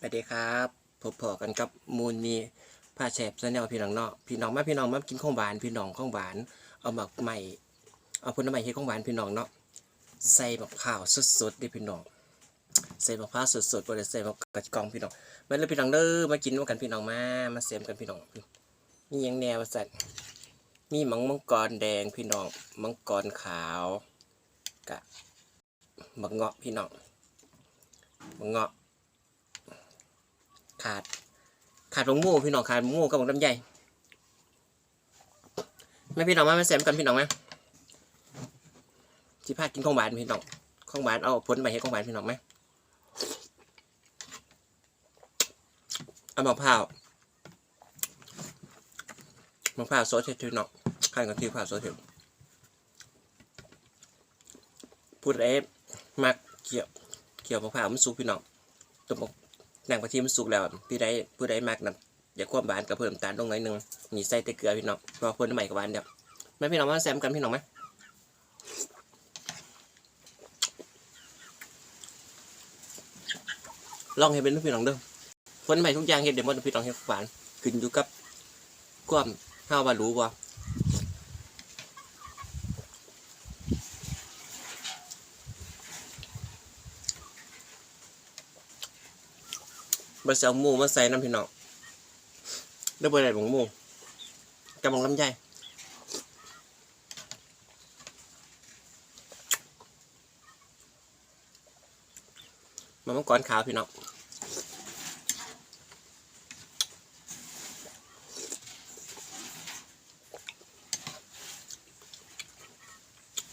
สวัสดีครับพบพอกันกับมูลนีผ้าแฉบแนลพี่น้องเนาะพี่น้องมาพี่น้องมากินข้องหวานพี่น้องข้องหวาน เอาหมักใหม่ เอาผลไม้เฮ็ดของหวานพี่น้องเนาะใส่มะพร้าวสดๆด้อพี่น้องใส่มะพร้าวสดๆบ่ได้ใส่มะกระกองพี่น้องมาเลยพี่น้องเด้อมากินร่วมกันพี่น้องมา มาเสมกันพี่น้องมียังแนวสัตว์มีมังมังกรแดงพี่น้อง มังกรขาวกะบักเงาะพี่น้องบักเงาะ ขาด ขาดลงมูพี่น้องขาดหมูกับหมลำไยไม่พี่น้องมาไม่แซมกันพี่น้องไหมสิพากินของหวานพี่น้องของหวานเอาผลไปให้ของหวานพี่น้องไหมเอามะพร้าวมะพร้าวโซเทพี่น้องข้างกับที่มะพร้าวโซเทพูดเอฟมักเกี่ยวเกี่ยวมะพร้าวมันสุกพี่น้องตัวมะ นังกระทิมันสุกแล้วพี่ได้ผู้ใดมากนะอย่าควบหวานกับเพิ่มตาลลงหน่อยหนึงนี่ใส่แต่เกลือพี่น้องพอเพิ่นใหม่กับหวานเดียวแม่พี่น้องมาแซมกันพี่น้องไหมลองให้เป็นพี่น้องเด้อคนใหม่ทุกอย่างเฮ็ดเดี๋ยวมันพี่น้องเฮ็ดหวานขึ้นอยู่กับความเฮาว่ารู้บ่ บ่สิเอาหมูมาใส่น้ำพี่น้องเด้อบ่ได้บ่หมูกับบ่ลำไยมันมังกรขาวพี่น้อง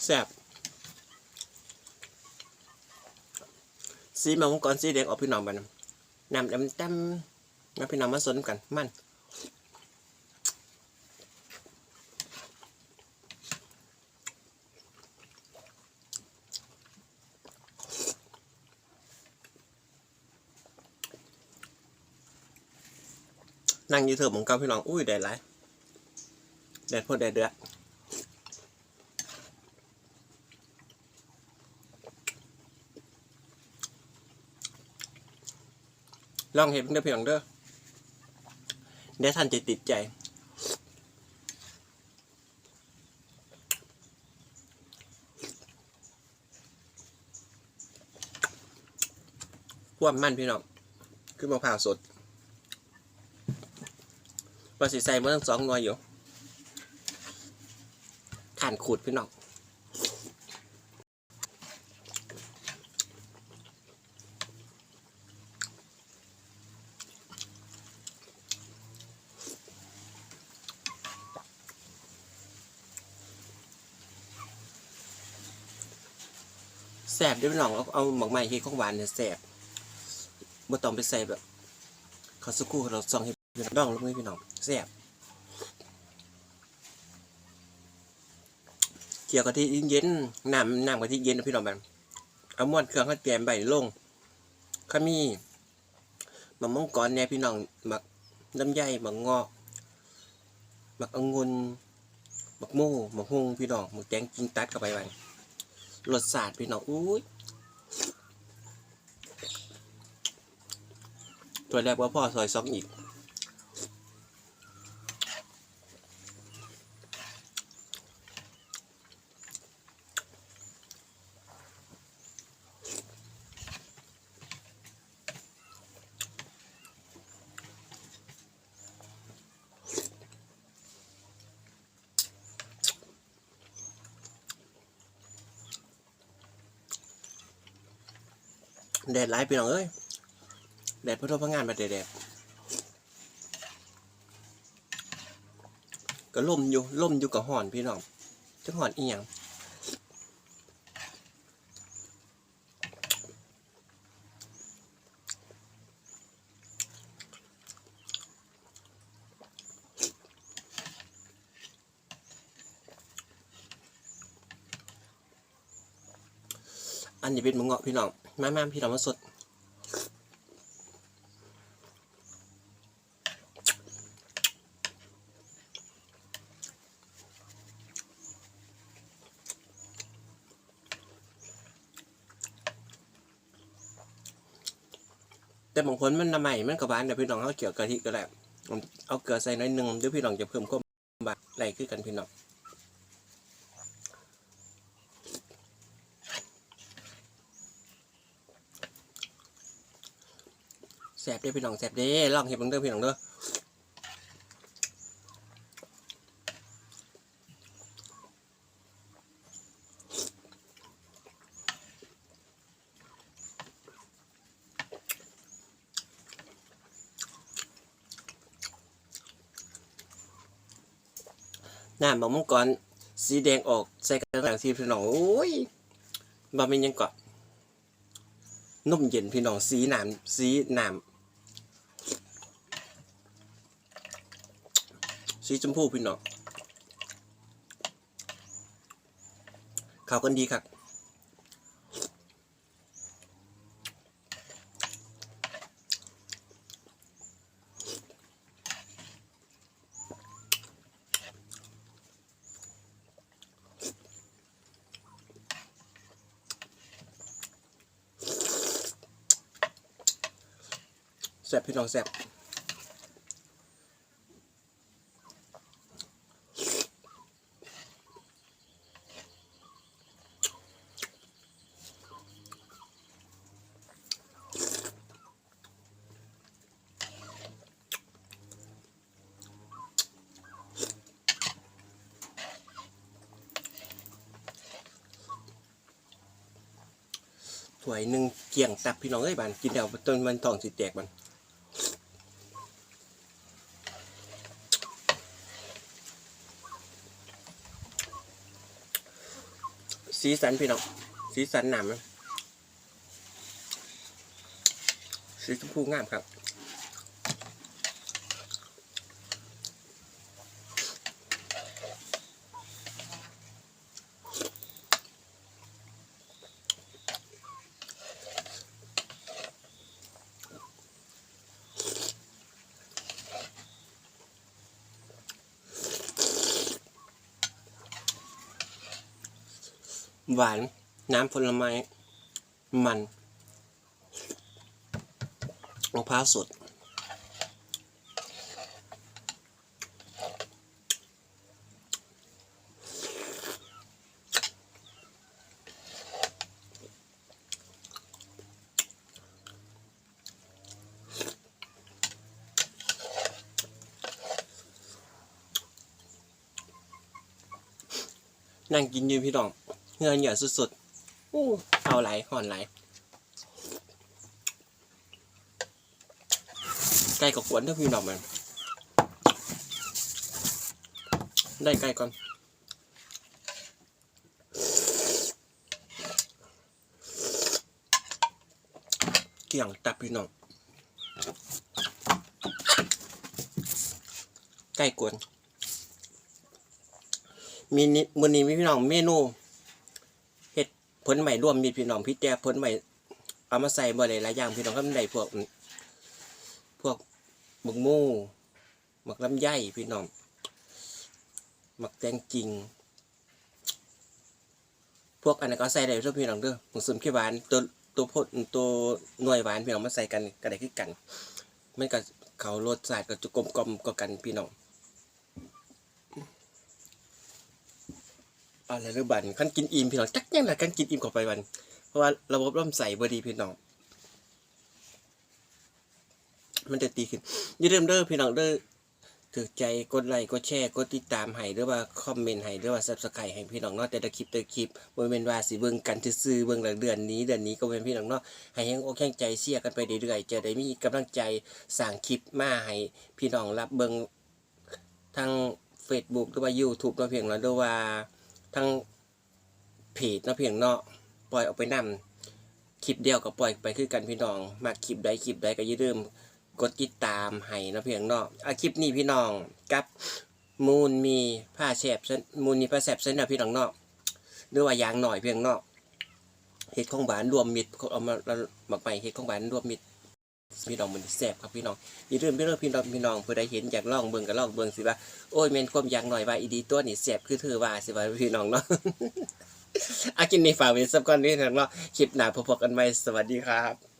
แซ่บสีมังกรสีแดงออกพี่น้องบัดน นำดำดำมมาพี่น้องมาสนกันมันนั่งยืดเถิบของเก่าพี่น้องอุ้ยแดดไรแดดพอแดดเดือด ลองเห็นเด้อพี่น้องเด้อเดี๋ยวท่านจะติดใจความมันพี่น้องคือมะพร้าวสดว่าสิทธิ์ใส่มื่อทั้งสองหน่วยอยู่ทานขูดพี่น้อง แสบด้วยพี่น้องเอาเอาหมกไม้เฮ็ดของหวานเนี่ยแสบบ่ต้องไปใส่แบบข้าวสุกูเราซองให้พี่น้องลงมือพี่น้องแสบเกี่ยวกับที่เย็นๆน้ำน้ำกะทิเย็นนะพี่น้องมันเอาม้วนเครื่องให้เปลี่ยนใบลงขามีมะม่วงก้อนเนี่ยพี่น้องหมักน้ำใยหมักงอกหมักองุ่นหมักโม่หมักฮุงพี่น้องหมักแกงกินตัดเข้าไปบ้าง รสชาติพี่น้องอุ้ยตัวแรกว่าพ่อซอยซองอีก แดดร้ายพี่น้องเอ้ยแดดเพื่อทำงานมาแดดๆก็ล่มอยู่ล่มอยู่กับห่อนพี่น้องจะห่อนอีหยังอันนี้เป็นมึงเงาะพี่น้อง มามาพี่น้องมาสดแต่บางคนมันน้ำใหม่มันก็หวานแต่พี่น้องเขาเกี่ยวกะทิก็ได้เอาเกลือใส่น้อยหนึงเดี๋ยวพี่น้องจะเพิ่มความหวานอะไรขึ้นกันพี่น้อง แสบเด้พี่น้องแสบเด้ลองเห็ดบังเด้อพี่น้องเด้อหน้ำบะมังกรสีแดงออกใส่กระดาษสีพี่น้องโอ้ยบะเป็นยังกาะนุ่มเย็นพี่น้องสีหน้ำสีหน้ำ สีชมพูพี่น้องข้าวกันดีครับแซ่บพี่น้องแซ่บ ถ้วยหนึ่งเกี่ยงตับพี่น้องเอ้ยบานกินแล้วจนมันท้องสิแตกมันสีสันพี่น้องสีสันหนามสีชมพูงามครับ หวาน น้ำผลไม้ มันมะพร้าวสด นั่งกินยืนพี่น้อง เงินเหยื่อสุดๆอู้เอาไหลห่อนไหลไก่กับขวนเท่าพี่น้องมัน ได้ไก่ก่อนเกี่ยงตับพี่น้องไก่กวนมีนิมือนี้มีพี่น้องเมนูเห็ด ผลใหม่ร่วมมีพี่น้องพี่แจผลใหม่เอามาใส่บ่ได้หลายอย่างพี่น้องก็ได้พวก พวกหมึกมู่หมักลำไยพี่น้องหมักแตงจริง พวกอันนั้นก็ใส่ได้ทุกพี่น้องเด้อหมึกซึมขี้หวานตัวตัวพดตัวหน่วยหวานพี่น้องมาใส่กันก็ได้คือกัน มันก็เขารสชาติก็จะกลมกลมกันพี่น้อง อะไรหรือบันขั้นกินอิ่มพี่น้องจักยังไงกันกินอิ่มเข้าไปวัน เพราะว่าระบบร่มใส่บดีพี่น้อง มันจะตีขึ้นอย่าลืมเด้อพี่น้องเด้อถือใจกดไลค์กดแชร์กดติดตามให้หรือว่าคอมเมนต์ให้หรือว่าซับสไครต์ให้พี่น้องเนาะแต่ละคลิปแต่ละคลิปบ่แม่นว่าสิเบิ่งกันซื่อๆเบิ่งหลังเดือนนี้เดือนนี้ก็เป็นพี่น้องเนาะให้แฮงอกแห้งใจเชียกันไปเรื่อยๆจะได้มีกำลังใจสร้างคลิปมาให้พี่น้องรับเบิ่งทาง Facebook หรือว่า YouTube เนาะเพียงเนาะหรือว่า ทั้งเพจเนาะเพียงเนาะปล่อยออกไปนำคลิปเดียวก็ปล่อยไปคือกันพี่น้องมาคลิปใดคลิปใดก็อย่าลืมกดติดตามให้นาะเพียงเนาะอาคลิปนี้พี่น้องกับมูลมีผ้าแฉบเส้นมูลมีผ้าแฉบเส้นนะพี่น้องเนาะหรือว่ายางหน่อยเพียงเนาะเห็ดของหวานรวมมิตรเอามาหมักใหม่เห็ดของหวานรวมมิตร พี่น้องมันแสบครับพี่น้องอย่าลืมพี่น้องพี่น้องพี่น้องเพื่อได้เห็นอยากลองเบิ่งก็ลองเบิ่งสิว่าโอ้ยเมนความอยากหน่อยว่าอีดีตัวนี่แสบคือเธอว่าสิว่าพี่น้องเนาะอากินในฝากไว้สักก่อนนี้ทางเนาะคลิปหน้าพบกันใหม่สวัสดีครับ